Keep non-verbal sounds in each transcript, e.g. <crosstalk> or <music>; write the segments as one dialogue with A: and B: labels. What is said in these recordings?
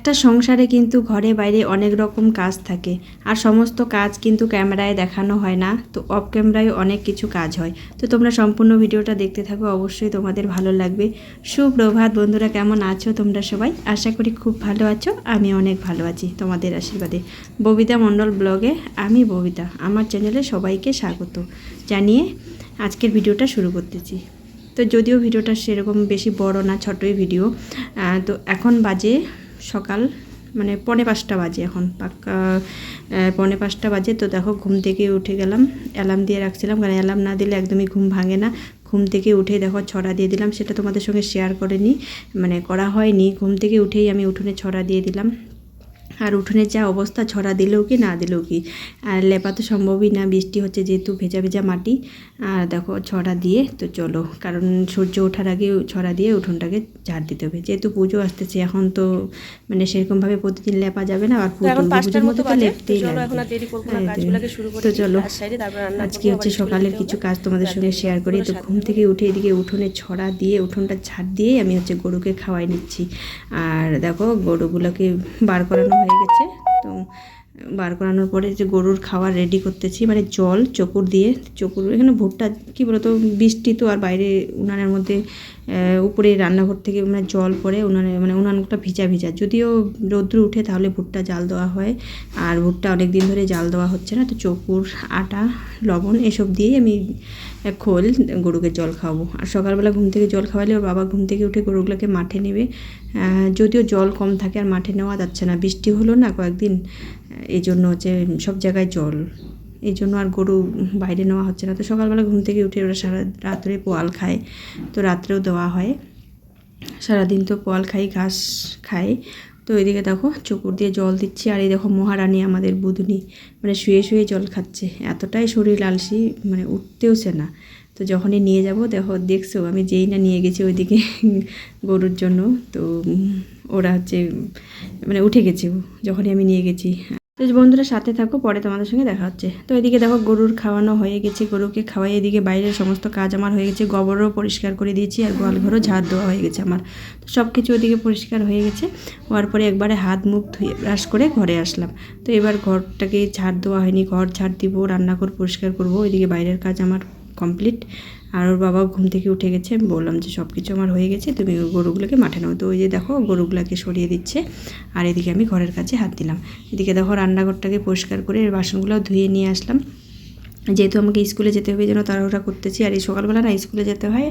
A: একটা সংসারে কিন্তু ঘরে বাইরে অনেক রকম কাজ থাকে। আর সমস্ত কাজ কিন্তু ক্যামেরায় দেখানো হয় না, তো অফ ক্যামেরায় অনেক কিছু কাজ হয়। তো তোমরা সম্পূর্ণ ভিডিওটা দেখতে থাকো, অবশ্যই তোমাদের ভালো লাগবে। সুপ্রভাত বন্ধুরা, কেমন আছো তোমরা সবাই? আশা করি খুব ভালো আছো আমি অনেক ভালো আছি তোমাদের আশীর্বাদে। ববিতা মণ্ডল ব্লগে, আমি ববিতা, আমার চ্যানেলে সবাইকে স্বাগত জানিয়ে আজকের ভিডিওটা শুরু করতেছি। তো যদিও ভিডিওটা সেরকম বেশি বড় না, ছোটই ভিডিও তো এখন বাজে সকাল মানে পনে পাঁচটা বাজে এখন, পাক্কা পনে পাঁচটা বাজে। তো দেখো, ঘুম থেকে উঠে গেলাম অ্যালার্ম দিয়ে রাখছিলাম, কারণ অ্যালার্ম না দিলে একদমই ঘুম ভাঙে না। ঘুম থেকে উঠে দেখো, ছড়া দিয়ে দিলাম, সেটা তোমাদের সঙ্গে শেয়ার করে নিই। মানে করা হয়নি, ঘুম থেকে উঠেই আমি উঠোনে ছড়া দিয়ে দিলাম। আর উঠোনের যা অবস্থা ছড়া দিলেও কি না দিলেও কি? আর লেপা তো সম্ভবই না বৃষ্টি হচ্ছে যেহেতু ভেজা ভেজা মাটি। আর দেখো ছড়া দিয়ে তো চলো। কারণ সূর্য ওঠার আগে ছড়া দিয়ে উঠোনটাকে ঝাড় দিতে হবে। যেহেতু পুজো আসতেছে এখন তো মানে সেরকমভাবে প্রতিদিন লেপা যাবে না আর
B: তো এখন
A: পুজো
B: পাঁচটার মতো
A: তো লেপতেই লাগবে। হ্যাঁ, তো চলো আজকে হচ্ছে সকালের কিছু। কাজ তোমাদের সঙ্গে শেয়ার করি। তো ঘুম থেকে উঠে এদিকে উঠোনে ছড়া দিয়ে উঠোনটা ঝাড় দিয়েই আমি হচ্ছে গরুকে খাওয়াই নিচ্ছি। আর দেখো গরুগুলোকে বার করানো হয়ে গেছে। তো বার করানোর পরে যে গরুর খাবার রেডি করতেছি মানে জল, চকুর দিয়ে, চকুর এখানে ভুট্টা, কী বলতো, বৃষ্টি তো আর বাইরে উনানের মধ্যে উপরে রান্নাঘর থেকে মানে জল পড়ে উনানে মানে উনানটা ভিজা ভিজা। যদিও রৌদ্র উঠে তাহলে ভুট্টা জাল দেওয়া হয়, আর ভুট্টা অনেক দিন ধরে জাল দেওয়া হচ্ছে না, তো চকুর, আটা, লবণ এসব দিয়েই আমি খোল গরুকে জল খাওয়াবো। আর সকালবেলা ঘুম থেকে জল খাওয়ালে ওর বাবা ঘুম থেকে উঠে গরুগুলোকে মাঠে নেবে যদিও জল কম থাকে আর মাঠে নেওয়া যাচ্ছে না। বৃষ্টি হলো না কয়েকদিন এই জন্য হচ্ছে সব জায়গায় জল। এই জন্য আর গরু বাইরে নেওয়া হচ্ছে না। তো সকালবেলা ঘুম থেকে উঠে ওরা সারা রাত্রে পোয়াল খায়। তো রাত্রেও দেওয়া হয়। সারাদিন তো পোয়াল খাই, ঘাস খায় তো এদিকে দেখো চকুর দিয়ে জল দিচ্ছি। আর এই দেখো মহারানী আমাদের বুধনি মানে শুয়ে শুয়ে জল খাচ্ছে। এতটাই শরীর আলসি মানে উঠতেওছে না। তো যখনই নিয়ে যাব, দেখো, দেখছ, আমি যেই না নিয়ে গেছি ওইদিকে <laughs> গরুর জন্য। তো ওরা হচ্ছে মানে উঠে গেছে যখনই আমি নিয়ে গেছি। তো বন্ধুরা, সাথে থাকো, পরে তোমাদের সঙ্গে দেখা হচ্ছে। তো এদিকে দেখো, গরুর খাওয়ানো হয়ে গেছে, গরুকে খাওয়াই, এদিকে বাইরের সমস্ত কাজ আমার হয়ে গেছে, গোবরও পরিষ্কার করে দিয়েছি আর গোয়াল ঘরও ঝাড় দেওয়া হয়ে গেছে আমার। তো সব কিছু ওদিকে পরিষ্কার হয়ে গেছে, হওয়ার পরে একবারে হাত মুখ ধুয়ে ব্রাশ করে ঘরে আসলাম। তো এবার ঘরটাকে ঝাড় দেওয়া হয়নি, ঘর ঝাড় দিব, রান্নাঘর পরিষ্কার করব, ওইদিকে বাইরের কাজ আমার কমপ্লিট আর ওর বাবা ঘুম থেকে উঠে গেছে। বললাম যে সব কিছু আমার হয়ে গেছে, তুমি গরুগুলোকে মাঠে নাও। তো ওই যে দেখো, গরুগুলোকে সরিয়ে দিচ্ছে। আর এদিকে আমি ঘরের কাছে হাত দিলাম। এদিকে দেখো, রান্নাঘরটাকে পরিষ্কার করে এর বাসনগুলো ধুয়ে নিয়ে আসলাম। যেহেতু আমাকে স্কুলে যেতে হবে জন্য তাড়াহুড়া করতেছি। আর এই সকালবেলা না স্কুলে যেতে হয়,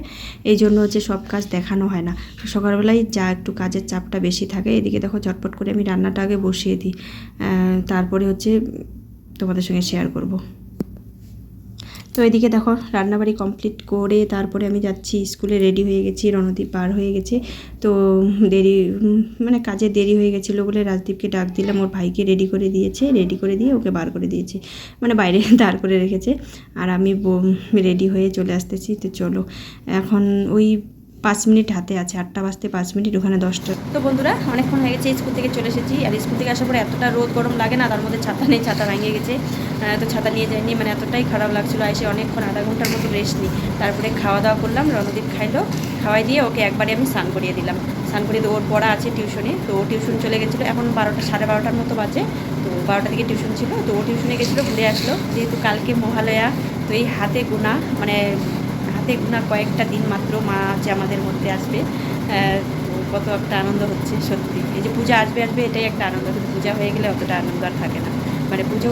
A: এই জন্য হচ্ছে সব কাজ দেখানো হয় না। সকালবেলায় যা একটু কাজের চাপটা বেশি থাকে, এদিকে দেখো চটপট করে আমি রান্নাটা আগে বসিয়ে দিই। তারপরে হচ্ছে তোমাদের সঙ্গে শেয়ার করব। তো এদিকে দেখো, রান্নাবাড়ি কমপ্লিট করে তারপরে আমি যাচ্ছি, স্কুলে রেডি হয়ে গেছি, রণদীপ পার হয়ে গেছে। তো দেরি মানে কাজে দেরি হয়ে গেছিল বলে রাজদীপকে ডাক দিলাম, ওর ভাইকে রেডি করে দিয়েছে রেডি করে দিয়ে ওকে বার করে দিয়েছে। মানে বাইরে <laughs> দাঁড় করে রেখেছে। আর আমি রেডি হয়ে চলে আসতেছি, তো চলো। এখন ওই পাঁচ মিনিট হাতে আছে, আটটা বাজতে পাঁচ মিনিট, ওখানে দশটা।
B: তো বন্ধুরা, অনেকক্ষণ হয়ে গেছে স্কুল থেকে চলে এসেছি, আর স্কুল থেকে আসার পরে এতটা রোদ গরম লাগে না, তার মধ্যে ছাতা নেই, ছাতা ভেঙে গেছে। তো ছাতা নিয়ে যাইনি মানে এতটাই খারাপ লাগছিল এসে অনেকক্ষণ আধা ঘণ্টার মতো রেস্ট নিই তারপরে খাওয়া দাওয়া করলাম, রণদীপ খাইলো, খাওয়াই দিয়ে ওকে একবারে আমি স্নান করিয়ে দিলাম। স্নান করিয়ে ওর পড়া আছে টিউশনে, তো ও টিউশন চলে গেছিল, এখন বারোটা, সাড়ে বারোটার মতো বাজে, তো বারোটা থেকে টিউশন ছিল, তো ও টিউশনে গেছিল ঘুরে আসলো, যেহেতু কালকে মহালয়া, তো এই হাতে গোনা মানে হাতে গোনা কয়েকটা দিন মাত্র মা আছে আমাদের মধ্যে আসবে কত একটা আনন্দ হচ্ছে সত্যি। এই যে পূজা আসবে আসবে এটাই একটা আনন্দ, কিন্তু পূজা হয়ে গেলে অতটা আনন্দ আর থাকে না। মানে পুজো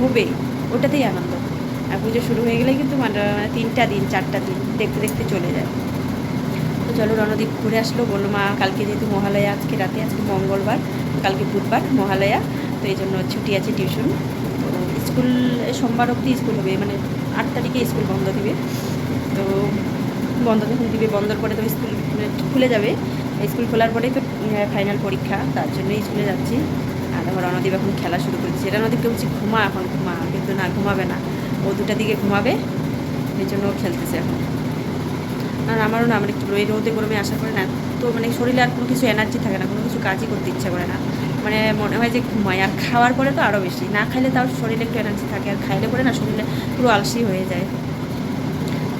B: হবে, ওটাতেই আনন্দ। আর পুজো শুরু হয়ে গেলে কিন্তু মানে তিনটা দিন, চারটা দিন দেখতে দেখতে চলে যায়। তো চলো রণদীপ ঘুরে আসলো, বলল, মা, কালকে যেহেতু মহালয়া, আজকে রাতে, আজকে মঙ্গলবার, কালকে বুধবার মহালয়া, তো এই জন্য ছুটি আছে টিউশন। স্কুল, সোমবার অবধি স্কুল হবে মানে আট তারিখে স্কুল বন্ধ দিবে। তো বন্ধ যখন দিবে বন্ধর পরে তো স্কুল মানে খুলে যাবে। স্কুল খোলার পরেই তো ফাইনাল পরীক্ষা, তার জন্যই স্কুলে যাচ্ছি। আর আমার রণদীপ এখন খেলা শুরু করেছে। রণদীপকে বলছি ঘুমা এখন, ঘুমা, কিন্তু না, ঘুমাবে না। ও দুটা দিকে ঘুমাবে, এই জন্য ও খেলতেছে এখন। আর আমারও না মানে একটু এই রোদে গরমে আসার পরে না তো মানে শরীরে আর কোনো কিছু এনার্জি থাকে না, কোনো কিছু কাজই করতে ইচ্ছা করে না। মানে মনে হয় যে ঘুমায়। আর খাওয়ার পরে তো আরও বেশি। না খাইলে তাও শরীরে একটু এনার্জি থাকে, আর খাইলে পরে না শরীরে পুরো আলসি হয়ে যায়।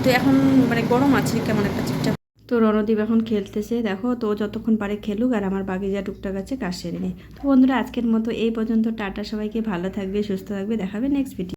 B: তো এখন মানে গরম আছে, কেমন একটা চিপচাপ।
A: তো রণদীপ এখন খেলতেছে, দেখো, তো যতক্ষণ পারে খেলুক আর আমার বাগিজা টুকটাক আছে, কাজ সেরে নেই তো বন্ধুরা, আজকের মতো এই পর্যন্ত, টাটা সবাইকে, ভালো থাকবে, সুস্থ থাকবে, দেখাবে নেক্সট ভিডিও